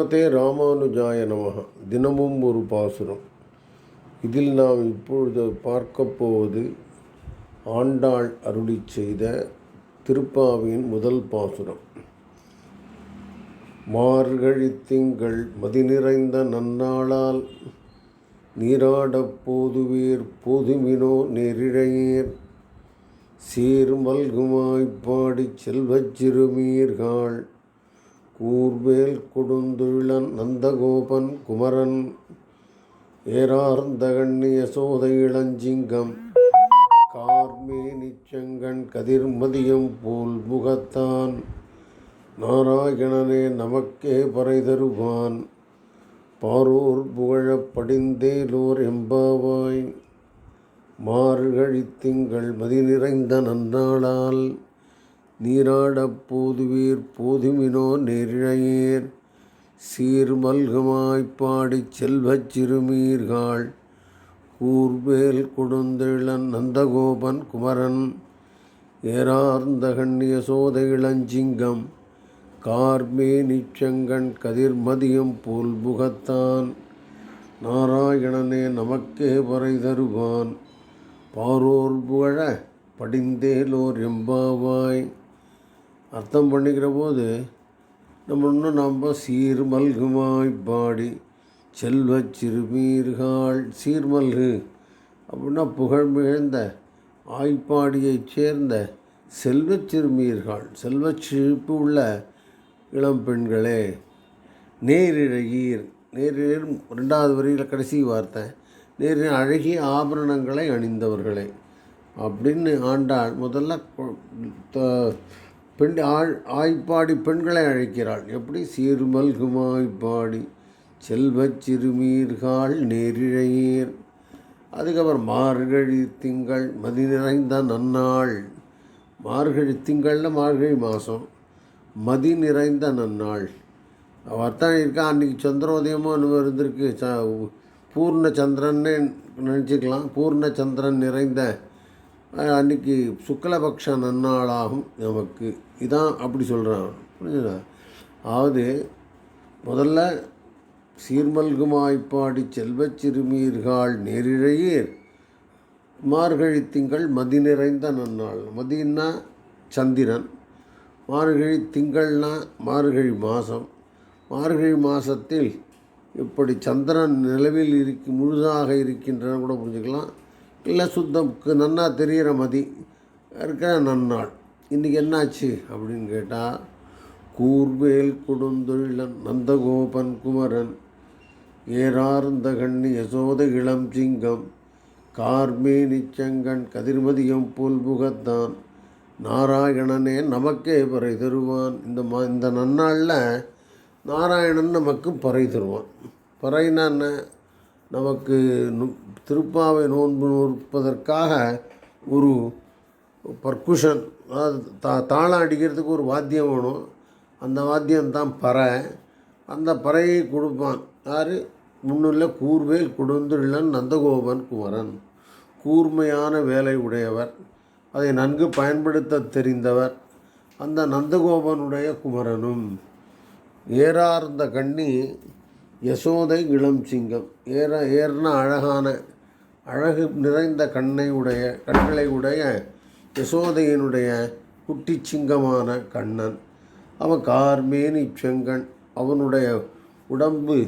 ஸ்ரீமதே ராமானுஜாய நமக. தினமும் ஒரு பாசுரம். இதில் நாம் இப்பொழுது பார்க்கப் போவது ஆண்டாள் அருளிச் செய்த திருப்பாவியின் முதல் பாசுரம். மார்கழித் திங்கள் மதி நிறைந்த நன்னாளால் நீராடப் போதுவீர் போதுமினோ நெரிழையீர். சீர் மல்குமாய்ப்பாடி செல்வச் சிறுமீர்கள் கூர்வேல் கொடுந்துழன் நந்தகோபன் குமரன் ஏரார்ந்த கண்ணிய சோதை இளஞ்சிங்கம். கார்மேனிச் கதிர்மதியம் போல் முகத்தான். நாராயணனே நமக்கே பறை தருவான் பாரோர் புகழப் படிந்தேலோர் எம்பாவாய். மாறுகழித்திங்கள் மதி நிறைந்த நன்னாளால். நீராடப் போதுவீர் போதுமினோ நெறிழையீர் சீர் பாடிச் செல்வச் சிறுமீர்காள். கூர்வேல் கொடுந்தெழன் நந்தகோபன் குமரன். ஏரார்ந்த கண்ணிய சோத இளஞ்சிங்கம். கார்மே நிச்சங்கண் கதிர்மதியம் போல் முகத்தான் நாராயணனே நமக்கே பறை தருவான் பாரோர் புகழ படிந்தேலோர் எம்பாவாய். அர்த்தம் பண்ணிக்கிற போது நம்ம இன்னும் நம்ம சீர்மல்குமாய் பாடி செல்வச் சிறுமீர்கள் சீர்மல்கு அப்படின்னா புகழ் மிகழ்ந்த ஆய்ப்பாடியைச் சேர்ந்த செல்வச் சிறுமீர்கள் செல்வச் செழிப்பு உள்ள இளம் பெண்களே. நேரிழையீர் நேரிழர் ரெண்டாவது வரியில் கடைசி வார்த்தை. நேரில் அழகிய ஆபரணங்களை அணிந்தவர்களே அப்படின்னு ஆண்டாள் முதல்ல பெண் ஆள் ஆய்ப்பாடி பெண்களை அழைக்கிறாள். எப்படி? சீர்மல்குமாய்ப்பாடி செல்வச் சிறுமீர்கள் நேரிழையீர். அதுக்கப்புறம் மார்கழி திங்கள் மதி நிறைந்த நன்னாள். மார்கழி திங்களில் மார்கழி மாதம் மதி நிறைந்த நன்னாள். அர்த்தம் இருக்கா? அன்றைக்கி சந்திரோதயமோ நம்ம இருந்திருக்கு. ச பூர்ண சந்திரன்னு நினச்சிக்கலாம். பூர்ண சந்திரன் நிறைந்த அன்றைக்கி அன்னைக்கு சுக்லபக்ஷ நன்னாளாகும் நமக்கு. இதான் அப்படி சொல்கிறான் புரிஞ்சுதா? அதாவது முதல்ல சீர்மல்குமாய்ப்பாடி செல்வச் சிறுமீர்கள் நேரிழையீர். மார்கழி திங்கள் மதி நிறைந்த நன்னாள். மதின்னா சந்திரன். மார்கழி திங்கள்னா மார்கழி மாதம் மார்கழி மாதத்தில் இப்படி சந்திரன் நிலவில் இருக்கு முழுதாக இருக்கின்றன கூட புரிஞ்சுக்கலாம். இல்லை சுத்தம் நன்னா தெரிகிற மதி இருக்கிற நன்னாள். இன்றைக்கி என்னாச்சு அப்படின்னு கேட்டால் கூர்வேல் கொடுந்தொழிலன் நந்தகோபன் குமரன் ஏறார்ந்த கண்ணி யசோத இளம் சிங்கம் கார்மே செங்கண் கதிர்மதியம் புல்புகத்தான் நாராயணனே நமக்கே பறை தருவான். இந்த மா இந்த நன்னாளில் நாராயணன் நமக்கு பறை தருவான். பறைனா என்ன? நமக்கு நு- திருப்பாவை நோன்பு நோற்பதற்காக ஒரு பர்குஷன் அதாவது தா தாளம் அடிக்கிறதுக்கு ஒரு வாத்தியம் வேணும். அந்த வாத்தியம் தான் பறை. அந்த பறையை கொடுப்பான். யார்? முன்னுள்ள கூர்வேல் கொடுந்துள்ளன் நந்தகோபன் குமரன். கூர்மையான வேலை உடையவர். அதை நன்கு பயன்படுத்த தெரிந்தவர் அந்த நந்தகோபனுடைய குமரனும். ஏறார்ந்த கண்ணி யசோதை இளம் சிங்கம். ஏற ஏர்ன அழகான அழகு நிறைந்த கண்ணை உடைய கண்களை உடைய யசோதையினுடைய குட்டி சிங்கமான கண்ணன். அவன் கார்மேனி செங்கன். அவனுடைய உடம்பு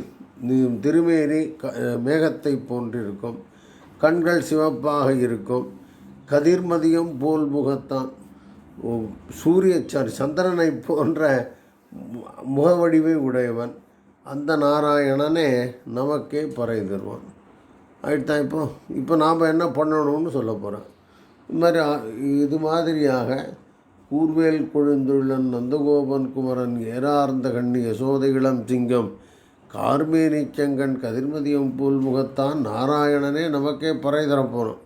திருமேனி க மேகத்தை போன்றிருக்கும். கண்கள் சிவப்பாக இருக்கும். கதிர்மதியம் போல் முகத்தான் சூரிய சாரி சந்திரனை போன்ற மு- முகவடிவை உடையவன். அந்த நாராயணனே நமக்கே பறை தருவான். ஆயிட்டா இப்போ? இப்போ நாம் என்ன பண்ணணும்னு சொல்ல போகிறேன் இது மாதிரி இது மாதிரியாக கூர்வேல் கொழுந்துள்ளன் நந்தகோபன் குமரன் ஏறார்ந்த கண்ணி யசோதை இளம் சிங்கம் கார்மேனி செங்கன் கதிர்மதியம் போல் முகத்தான் நாராயணனே நமக்கே பறை தரப்போகிறோம்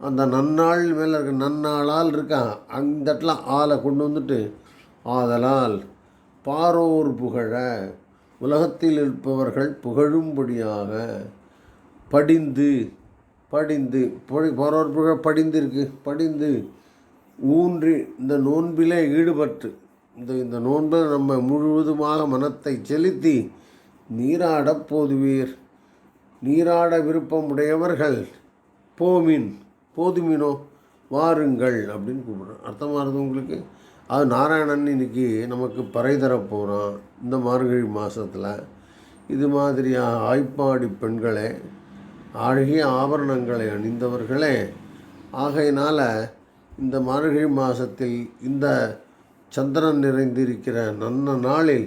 அந்த நன்னாள் மேலே இருக்க நன்னாளால் இருக்கான் அந்த இடத்துல ஆளை கொண்டு வந்துட்டு ஆதலால் பாரோர் புகழ உலகத்தில் இருப்பவர்கள் புகழும்படியாக படிந்து படிந்து பொழி- பாரோர் புகழ படிந்து ஊன்றி இந்த நோன்பிலே ஈடுபட்டு இந்த இந்த நோன்பை நம்ம முழுவதுமாக மனத்தை செலுத்தி நீராடப் போதுவீர். நீராட விருப்பம் உடையவர்கள் போமின் போதுமினோ வாருங்கள் அப்படின்னு கூப்பிடுறோம் அர்த்தமாக இருந்தது உங்களுக்கு? அது நாராயணன் இன்னைக்கு நமக்கு பறை தரப் போகிறான் இந்த மார்கழி மாதத்தில் இது மாதிரியாக ஆய்ப்பாடி பெண்களே அழகிய ஆபரணங்களை அணிந்தவர்களே ஆகையினால் இந்த மார்கழி மாதத்தில் இந்த சந்திரன் நிறைந்திருக்கிற நன்ன நாளில்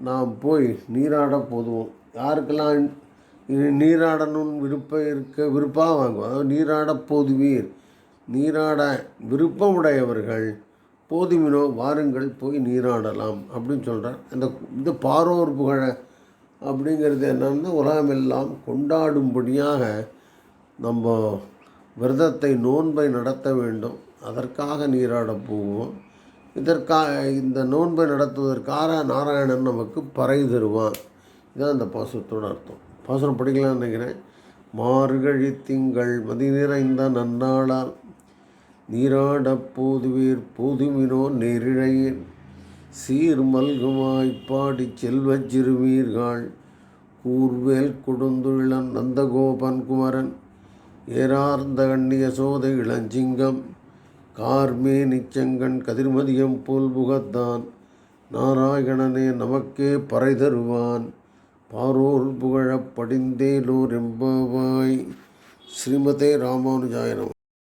நாம் போய் நீராட போதுவோம். யாருக்கெல்லாம் நீராடணும்னு விருப்பம் இருக்க விருப்பம் வாங்குவோம். அதாவது நீராட போதுவீர். நீராட விருப்பமுடையவர்கள் போதுமினோ வாருங்கள் போய் நீராடலாம் அப்படின்னு சொல்கிறார் இந்த இந்த பாரோர் புகழ அப்படிங்கிறது என்னன்னா உலகமெல்லாம் கொண்டாடும்படியாக நம்ம விரதத்தை நோன்பை நடத்த வேண்டும். அதற்காக நீராட போவோம். இதற்காக இந்த நோன்பை நடத்துவதற்காக நாராயணன் நமக்கு பறை தருவான். இதுதான் இந்த பாசுரத்தோட அர்த்தம். பாசுரம் படிக்கலாம்னு நினைக்கிறேன். மார்கழி திங்கள் மதி நிறைந்த நன்னாளால் நீராடப் போதுவீர் போதுமினோ நேரிழையீர் சீர் மல்குமாய் பாடிச் செல்வச் சிறுமீர்கள். கூர்வேல் கொடுந்துள்ளன் நந்தகோபன் குமரன். ஏரார்ந்த கண்ணிய சோதை இளஞ்சிங்கம். கார்மே நிச்சங்கன் கதிர்மதியம் போல் புகத்தான். நாராயணனே நமக்கே பறை தருவான். பாரோர் புகழப் படிந்தேலோர் எம்பவாய் ஸ்ரீமதே ராமானுஜாயனம்